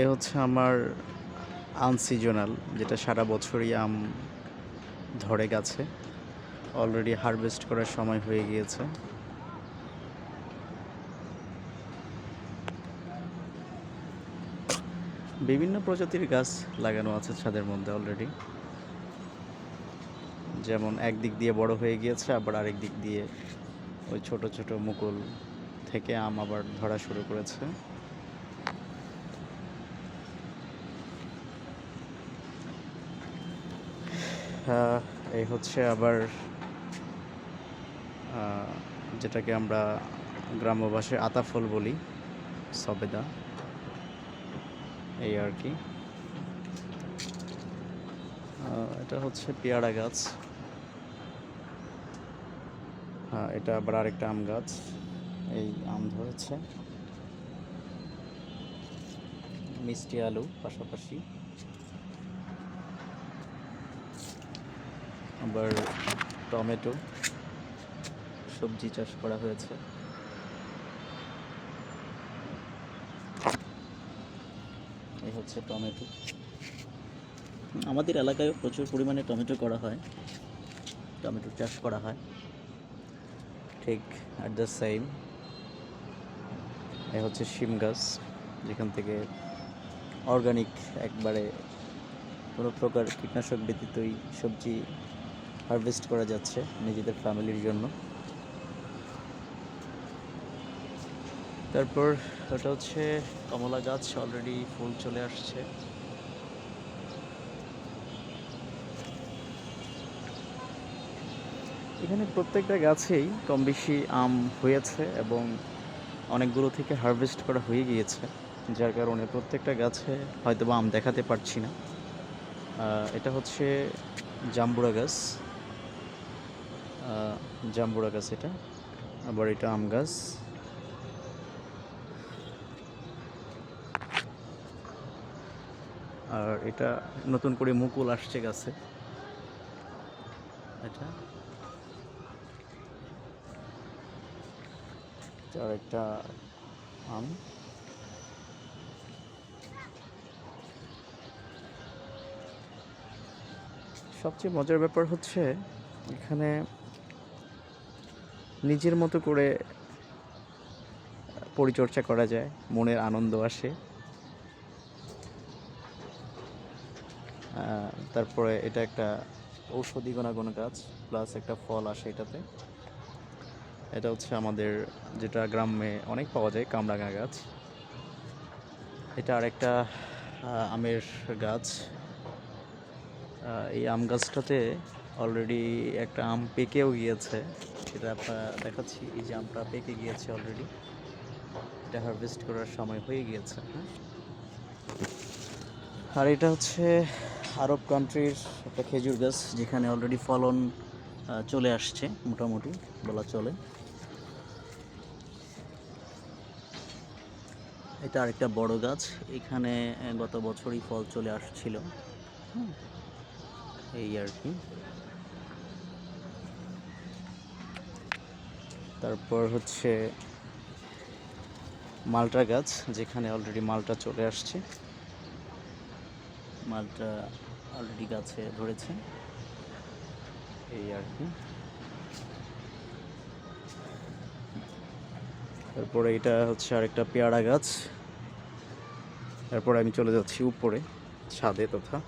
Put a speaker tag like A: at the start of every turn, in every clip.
A: এ হচ্ছে আমার আনসিজনাল যেটা সারা বছরই আম ধরে গাছে। অলরেডি হারভেস্ট করার সময় হয়ে গিয়েছে। বিভিন্ন প্রজাতির গাছ লাগানো আছে ছাদের মধ্যে অলরেডি যেমন একদিক দিয়ে বড় হয়ে গিয়েছে, আবার আরেক দিক দিয়ে ওই ছোট ছোট মুকুল থেকে আম আবার ধরা শুরু করেছে। এই হচ্ছে আবার যেটাকে আমরা গ্রাম্য আতাফল বলি, সবেদা, এই আর কি। এটা হচ্ছে পেয়ারা গাছ। হ্যাঁ এটা আবার আরেকটা আম গাছ, এই আম ধরেছে। মিষ্টি আলু পাশাপাশি। আবার টমেটো, সবজি চাষ করা হয়েছে। এই হচ্ছে টমেটো। আমাদের এলাকায় প্রচুর পরিমাণে টমেটো করা হয়। টমেটো চাষ করা হয়। ঠিক অ্যাট দ্য সেম এ হচ্ছে শিম গাছ, যেখান থেকে অর্গানিক একবারে কোনো প্রকার কীটনাশক ব্যতীতই সবজি হারভেস্ট করা যাচ্ছে নিজেদের ফ্যামিলির জন্য। তারপর ওটা হচ্ছে কমলা গাছ অলরেডি ফুল চলে আসছে। এখানে প্রত্যেকটা গাছেই কম বেশি আম হয়েছে এবং অনেকগুলো থেকে হারভেস্ট করা হয়ে গিয়েছে, যার কারণে প্রত্যেকটা গাছে হয়তো বা আম দেখাতে পারছি না। এটা হচ্ছে জাম্বুরা গাছ। জাম্বুরা গাছ এটা, আবার এটা আম গাছ। আর এটা নতুন করে মুকুল আসছে গাছে। এটা। আর একটা আম। সবচেয়ে মজার ব্যাপার হচ্ছে, এখানে নিজের মতো করে পরিচর্যা করা যায়, মনের আনন্দ আসে। তারপরে এটা একটা ঔষধি গুণাগুণ গাছ প্লাস একটা ফল আসে এটাতে। এটা হচ্ছে আমাদের যেটা গ্রামে অনেক পাওয়া যায়, কামরাঙা গাছ। এটা আরেকটা আমের গাছ। এই আম গাছটাতে অলরেডি একটা আম পেকেও গিয়েছে। সেটা আপনার দেখাচ্ছি, এই যে আমটা পেকে গিয়েছে অলরেডি এটা হারভেস্ট করার সময় হয়ে গিয়েছে হ্যাঁ? আর এটা হচ্ছে আরব কান্ট্রির একটা খেজুর গাছ, যেখানে অলরেডি ফলন চলে আসছে, মোটামুটি বলা চলে। এটা আরেকটা বড় গাছ, এখানে গত বছরই ফল চলে আসছিল। এই আর কি। তারপর হচ্ছে মালটা গাছ, যেখানে অলরেডি মালটা চলে আসছে। মালটা অলরেডি গাছে ধরেছে। এই আর কি। তারপরে এটা হচ্ছে আরেকটা পেয়ারা গাছ। তারপরে আমি চলে যাচ্ছি উপরে, ছাদে তথা।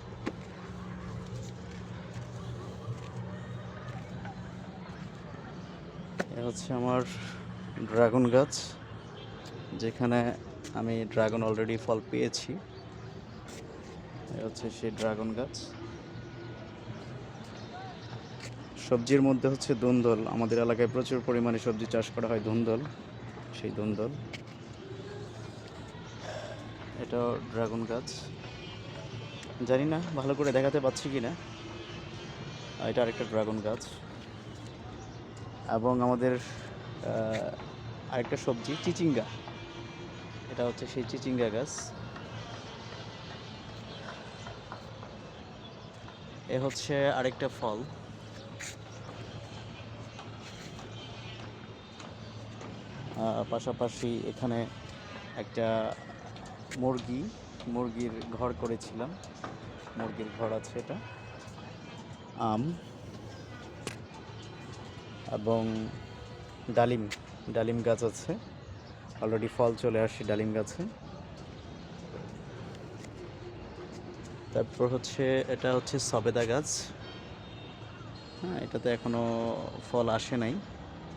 A: এ হচ্ছে আমার ড্রাগন গাছ, যেখানে আমি ড্রাগন অলরেডি ফল পেয়েছি। হচ্ছে সেই ড্রাগন গাছ। সবজির মধ্যে হচ্ছে ধুন্দল আমাদের এলাকায় প্রচুর পরিমাণে সবজি চাষ করা হয় ধুন্দল সেই ধুন্দল এটাও ড্রাগন গাছ। জানি না ভালো করে দেখাতে পাচ্ছি কি না এটা আরেকটা ড্রাগন গাছ। এবং আমাদের আরেকটা সবজি, চিচিঙ্গা। এটা হচ্ছে সেই চিচিঙ্গা গাছ। এ হচ্ছে আরেকটা ফল। পাশাপাশি এখানে একটা মুরগি, মুরগির ঘর করেছিলাম। মুরগির ঘর আছে এটা। আম। এবং ডালিম ডালিম গাছ আছে। অলরেডি ফল চলে আসছে ডালিম গাছে। তারপর হচ্ছে এটা হচ্ছে সবেদা গাছ। হ্যাঁ এটাতে এখনও ফল আসে নাই।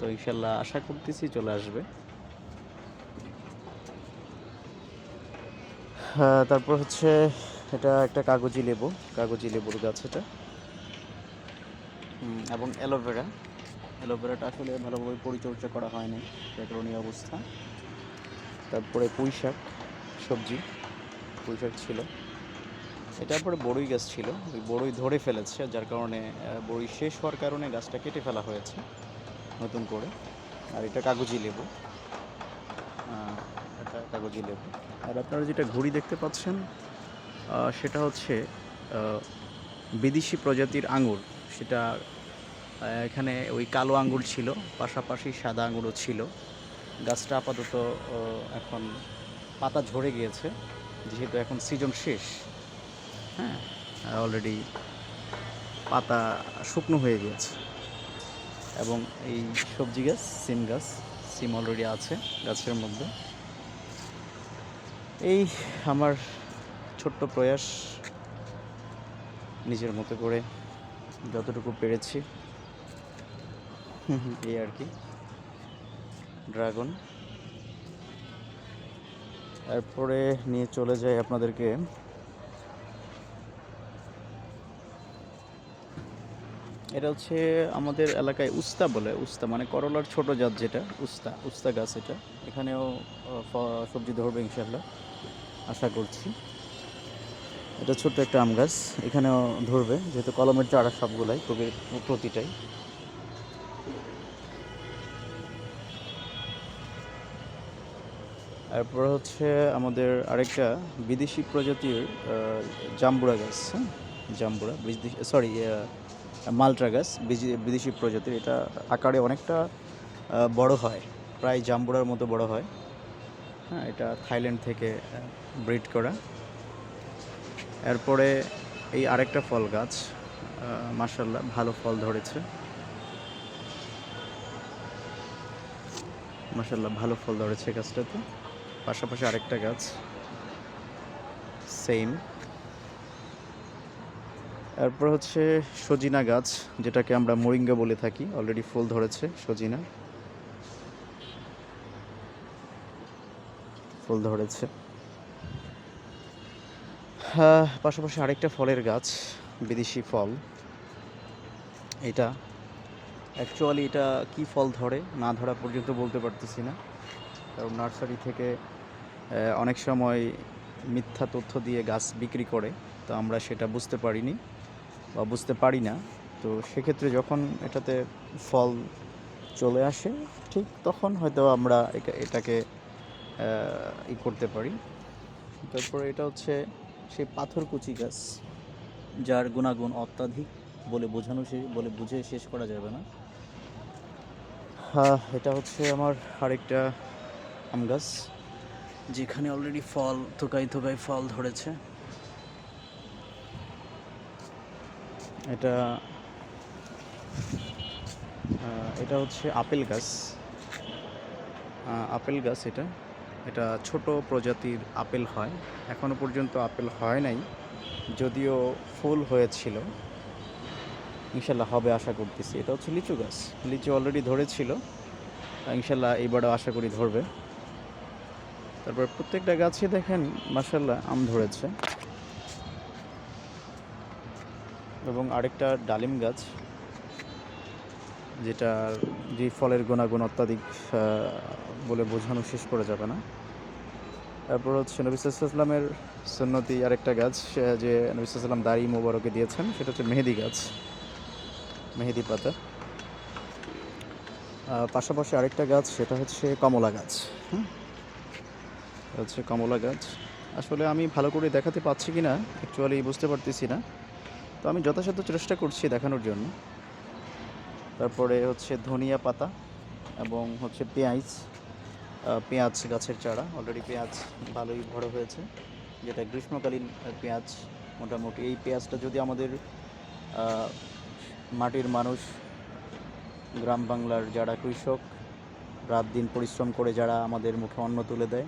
A: তো ইনশাল্লাহ আশা করতেছি চলে আসবে। হ্যাঁ, তারপর হচ্ছে এটা একটা কাগজি লেবু কাগজি লেবুর গাছ এটা। এবং অ্যালোভেরা। অ্যালোভেরাটা আসলে ভালোভাবে পরিচর্যা করা হয়নি যার কারণে অবস্থা। তারপরে পুঁই শাক সবজি পুঁই শাক ছিল। এটার পরে বড়ই গাছ ছিল, ওই বড়ই ধরে ফেলেছে, যার কারণে বড়ই শেষ হওয়ার কারণে গাছটা কেটে ফেলা হয়েছে, নতুন করে। আর এটা কাগজি লেবু। এটা কাগজি লেবু। আর আপনারা যেটা ঘুড়ি দেখতে পাচ্ছেন সেটা হচ্ছে বিদেশি প্রজাতির আঙুর। সেটা এখানে ওই কালো আঙ্গুর ছিল, পাশাপাশি সাদা আঙ্গুরও ছিল। গাছটা আপাতত এখন পাতা ঝরে গিয়েছে, যেহেতু এখন সিজন শেষ। হ্যাঁ অলরেডি পাতা শুকনো হয়ে গিয়েছে। এবং এই সবজি গাছ, সিম গাছ, সিম অলরেডি আছে গাছের মধ্যে। এই আমার ছোট্ট প্রয়াস, নিজের মতো করে যতটুকু পেরেছি। এই আর কি। ড্রাগন তারপরে নিয়ে চলে যাই আপনাদেরকে। এটা হচ্ছে আমাদের এলাকায় উস্তা বলে, উস্তা মানে করলার ছোট জাত যেটা, উস্তা উস্তা গাছ এটা। এখানেও সবজি ধরবে ইনশাল্লাহ আশা করছি। এটা ছোট্ট একটা আম গাছ, এখানেও ধরবে, যেহেতু কলমের চারা সবগুলাই, খুবই প্রতিটাই। তারপর হচ্ছে আমাদের আরেকটা বিদেশি প্রজাতির জাম্বুরা গাছ হ্যাঁ? জাম্বুরা সরি মালট্রা গাছ বিদেশি প্রজাতির। এটা আকারে অনেকটা বড় হয়, প্রায় জাম্বুরার মতো বড় হয়। হ্যাঁ এটা থাইল্যান্ড থেকে ব্রিড করা। এরপরে এই আরেকটা ফল গাছ মার্শাল্লাহ ভালো ফল ধরেছে। মার্শাল্লাহ ভালো ফল ধরেছে গাছটাতে। পাশাপাশি আরেকটা গাছ। সেম এরপর হচ্ছে সজিনা গাছ, যেটাকে আমরা মোরিঙ্গা বলে থাকি। অলরেডি ফুল ধরেছে সজিনা। ফুল ধরেছে। হ্যাঁ পাশাপাশি আরেকটা ফলের গাছ, বিদেশি ফল। এটা অ্যাকচুয়ালি এটা কি ফল ধরে? না ধরা পর্যন্ত বলতে পারতেছি না। কারণ নার্সারি থেকে অনেক সময় মিথ্যা তথ্য দিয়ে গাছ বিক্রি করে, তো আমরা সেটা বুঝতে পারিনি বা বুঝতে পারি না। তো সেক্ষেত্রে যখন এটাতে ফল চলে আসে, ঠিক তখন হয়তো আমরা এটাকে ই করতে পারি। তারপরে এটা হচ্ছে সেই পাথরকুচি গাছ, যার গুণাগুণ অত্যাধিক বলে বোঝানো বলে বুঝে শেষ করা যাবে না। এটা হচ্ছে আমার আরেকটা আম গাছ, যেখানে অলরেডি ফল থোকাই থোকাই ফল ধরেছে। এটা এটা হচ্ছে আপেল গাছ। আপেল গাছ এটা। এটা ছোট প্রজাতির আপেল হয়। এখনও পর্যন্ত আপেল হয় নাই, যদিও ফুল হয়েছিল। ইনশাল্লাহ হবে, আশা করতেছি। এটা হচ্ছে লিচু গাছ। লিচু অলরেডি ধরেছিল। ইনশাল্লাহ এইবারও আশা করি ধরবে। তারপর প্রত্যেকটা গাছে দেখেন মাসাল্লাহ আম ধরেছে। এবং আরেকটা ডালিম গাছ, যেটা যে ফলের গুণাগুণ অত্যাধিক বলে বোঝানো শেষ করা যাবে না। তারপর হচ্ছে নবিসাল্লামের সন্নতি আরেকটা গাছ যে নবিসাল্লাম দাড়ি মোবারকে দিয়েছেন, সেটা হচ্ছে মেহেদি গাছ। মেহেদি পাতা। পাশাপাশি আরেকটা গাছ, সেটা হচ্ছে কমলা গাছ, হুম? হচ্ছে কমলা গাছ। আসলে আমি ভালো করে দেখাতে পাচ্ছি কি না অ্যাকচুয়ালি বুঝতে পারতেছি না। তো আমি যথাসাধ্য চেষ্টা করছি দেখানোর জন্য। তারপরে হচ্ছে ধনিয়া পাতা এবং হচ্ছে পেঁয়াজ পেঁয়াজ গাছের চারা। অলরেডি পেঁয়াজ ভালোই বড় হয়েছে। যেটা গ্রীষ্মকালীন পেঁয়াজ, মোটামুটি। এই পেঁয়াজটা যদি আমাদের মাটির মানুষ, গ্রাম বাংলার যারা কৃষক, রাত দিন পরিশ্রম করে যারা আমাদের মুখে অন্ন তুলে দেয়,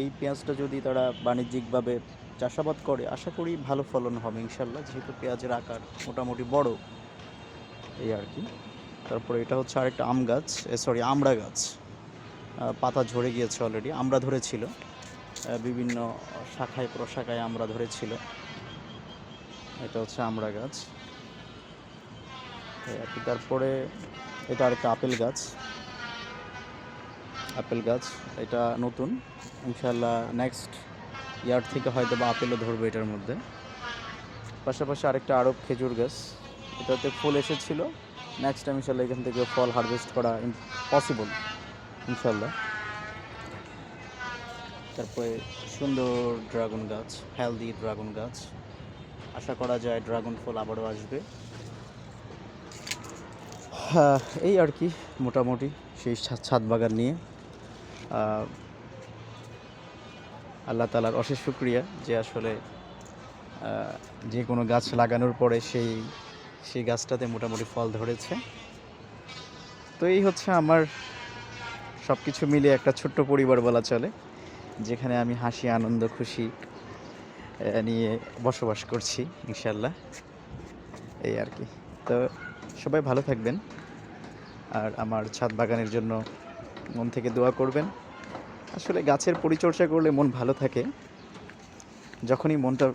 A: এই পেঁয়াজটা যদি তারা বাণিজ্যিকভাবে চাষাবাদ করে, আশা করি ভালো ফলন হবে ইনশাল্লাহ, যেহেতু পেঁয়াজের আকার মোটামুটি বড়। এই আর কি। তারপরে এটা হচ্ছে আরেকটা আম গাছ সরি আমড়া গাছ। পাতা ঝরে গিয়েছে অলরেডি আমরা ধরেছিল। বিভিন্ন শাখায় প্রশাখায় আমরা ধরেছিল। এটা হচ্ছে আমড়া গাছ। এই আর কি তারপরে এটা আরেকটা আপেল গাছ। আপেল গাছ এটা নতুন। ইনশাল্লাহ নেক্সট ইয়ার থেকে হয়তো বা আপেলও ধরবে এটার মধ্যে। পাশাপাশি আরেকটা আরব খেজুর গাছ এটাতে ফুল এসেছিল। নেক্সট টাইম ইনশাল্লাহ এখান থেকে ফল হারভেস্ট করা পসিবল ইনশাল্লাহ তারপরে সুন্দর ড্রাগন গাছ হেলদি ড্রাগন গাছ। আশা করা যায় ড্রাগন ফল আবারও আসবে। হ্যাঁ, এই আর কি, মোটামুটি সেই ছাদ বাগান নিয়ে। আল্লাহ তালার অশেষ শুক্রিয়া যে আসলে যে কোনো গাছ লাগানোর পরে সেই সেই গাছটাতে মোটামুটি ফল ধরেছে। তো এই হচ্ছে আমার সব কিছু মিলিয়ে একটা ছোট্ট পরিবার বলা চলে, যেখানে আমি হাসি, আনন্দ, খুশি নিয়ে বসবাস করছি ইনশাল্লাহ এই আর কি। তো সবাই ভালো থাকবেন। আর আমার ছাদ বাগানের জন্য মন থেকে দোয়া করবেন। আসলে গাছের পরিচর্যা করলে মন ভালো থাকে। যখনই মনটা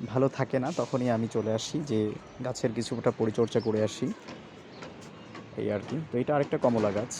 A: ভালো থাকে না, তখনই আমি চলে আসি যে গাছের কিছুটা পরিচর্যা করে আসি। এই আর কি। তো এটা আরেকটা কমলা গাছ।